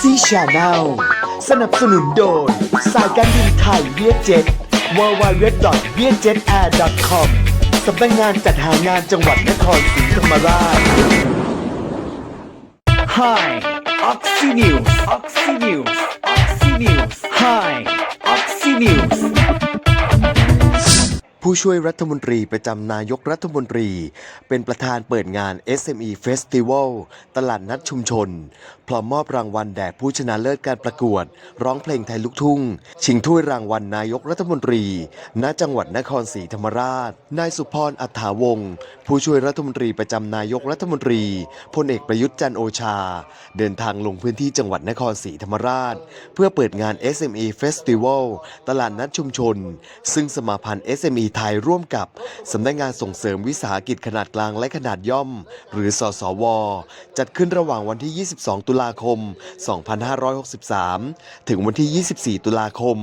ซี่ชาแนลสนับสนุนโดย สายการบินไทยเวียดเจ็ต w w w v i e t j e t a i r c o m สำนักงานจัดหางานจังหวัดนครศรีธรรมราช Hi Oxy News Oxy News Oxy ผู้ช่วยรัฐมนตรีประจำนายกรัฐมนตรี เป็นประธานเปิดงาน SME Festival ตลาดนัดชุมชน พร้อมมอบรางวัลแด่ผู้ชนะเลิศการประกวด ร้องเพลงไทยลูกทุ่ง ชิงถ้วยรางวัลนายกรัฐมนตรี ณ จังหวัดนครศรีธรรมราช นายสุพรอัฏฐาวงศ์ผู้ช่วยรัฐมนตรีประจำนายกรัฐมนตรีพลเอกประยุทธ์จันโอชา เดินทางลงพื้นที่จังหวัดนครศรีธรรมราช เพื่อเปิดงาน SME Festival ตลาดนัดชุมชน ซึ่งสมาพันธ์ SME ไทยร่วมกับสำนักงานส่งเสริมวิสาหกิจขนาดกลางและขนาดย่อม หรือสสว จัดขึ้นระหว่างวันที่ 22 ตุลาคม 2563 ถึงวันที่ 24 ตุลาคม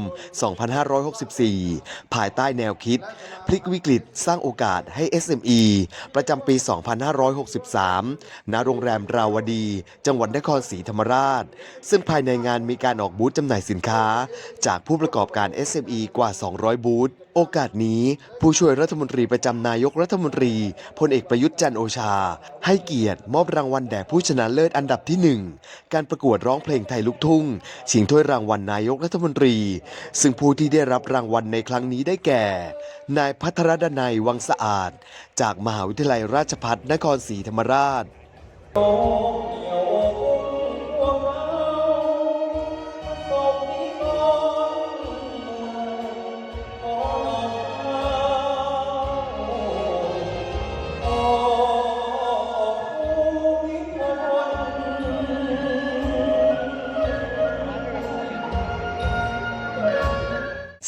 2564 ภายใต้แนวคิด พลิกวิกฤตสร้างโอกาสให้ SME ประจำปี 2563 ณ โรงแรมราวดี จังหวัดนครศรีธรรมราช ซึ่งภายในงานมีการออกบูธจำหน่ายสินค้า จากผู้ประกอบการ SME กว่า 200 บูธ โอกาสนี้ผู้ช่วยรัฐมนตรีประจำนายกรัฐมนตรีพลเอกประยุทธ์จันโอชา ให้เกียรติมอบรางวัลแด่ผู้ชนะเลิศอันดับที่ 1 การประกวดร้องเพลงไทยลูกทุ่ง ชิงถ้วยรางวัลนายกรัฐมนตรี ซึ่งผู้ที่ได้รับรางวัลในครั้งนี้ได้แก่ นายพัทรดนัยวังสะอาด จากมหาวิทยาลัยราชภัฏนครศรีธรรมราช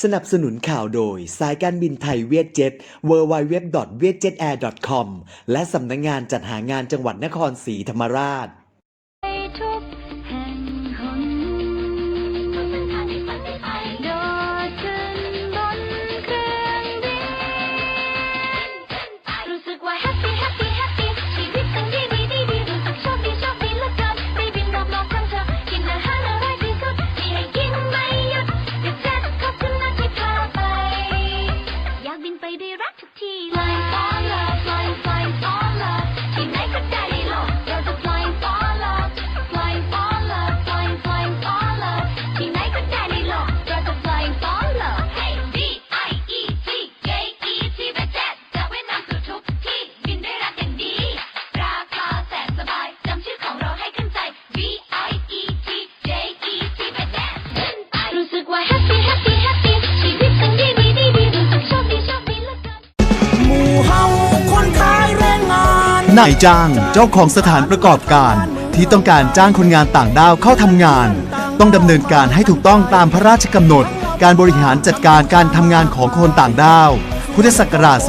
สนับสนุนข่าวโดย สายการบินไทยเวียดเจ็ต w w w v i e t j e t a i r c o m และสำนักงงานจัดหางานจังหวัดนครศรีธรรมราช นายจ้างเจ้าของสถานประกอบการ ที่ต้องการจ้างคนงานต่างด้าวเข้าทำงาน ต้องดำเนินการให้ถูกต้องตามพระราชกำหนด การบริหารจัดการการทำงานของคนต่างด้าว พุทธศักราช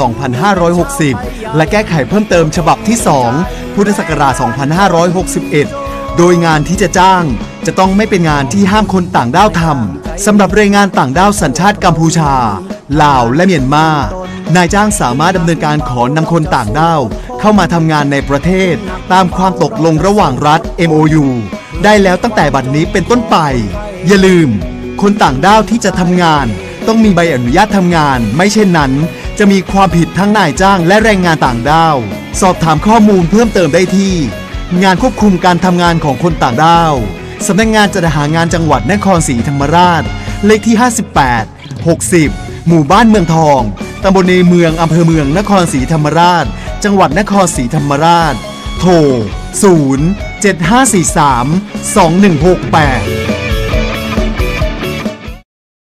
2560 และแก้ไขเพิ่มเติมฉบับที่ 2 พุทธศักราช 2561 โดยงานที่จะจ้างจะต้องไม่เป็นงานที่ห้ามคนต่างด้าวทำสำหรับแรงงานต่างด้าวสัญชาติกัมพูชา ลาวและเมียนมานายจ้างสามารถดำเนินการขอนำคนต่างด้าว เข้ามาทำงานในประเทศ ตามความตกลงระหว่างรัฐ MOU ได้แล้วตั้งแต่บัดนี้เป็นต้นไป อย่าลืม คนต่างด้าวที่จะทำงาน ต้องมีใบอนุญาตทำงาน ไม่เช่นนั้น จะมีความผิดทั้งนายจ้างและแรงงานต่างด้าว สอบถามข้อมูลเพิ่มเติมได้ที่ งานควบคุมการทำงานของคนต่างด้าวสำนักงานจัดหางานจังหวัดนครศรีธรรมราช เลขที่ 58 60 หมู่บ้านเมืองทองตำบลในเมืองอำเภอเมืองนครศรีธรรมราช จังหวัดนครศรีธรรมราช โทร 0 7543 2168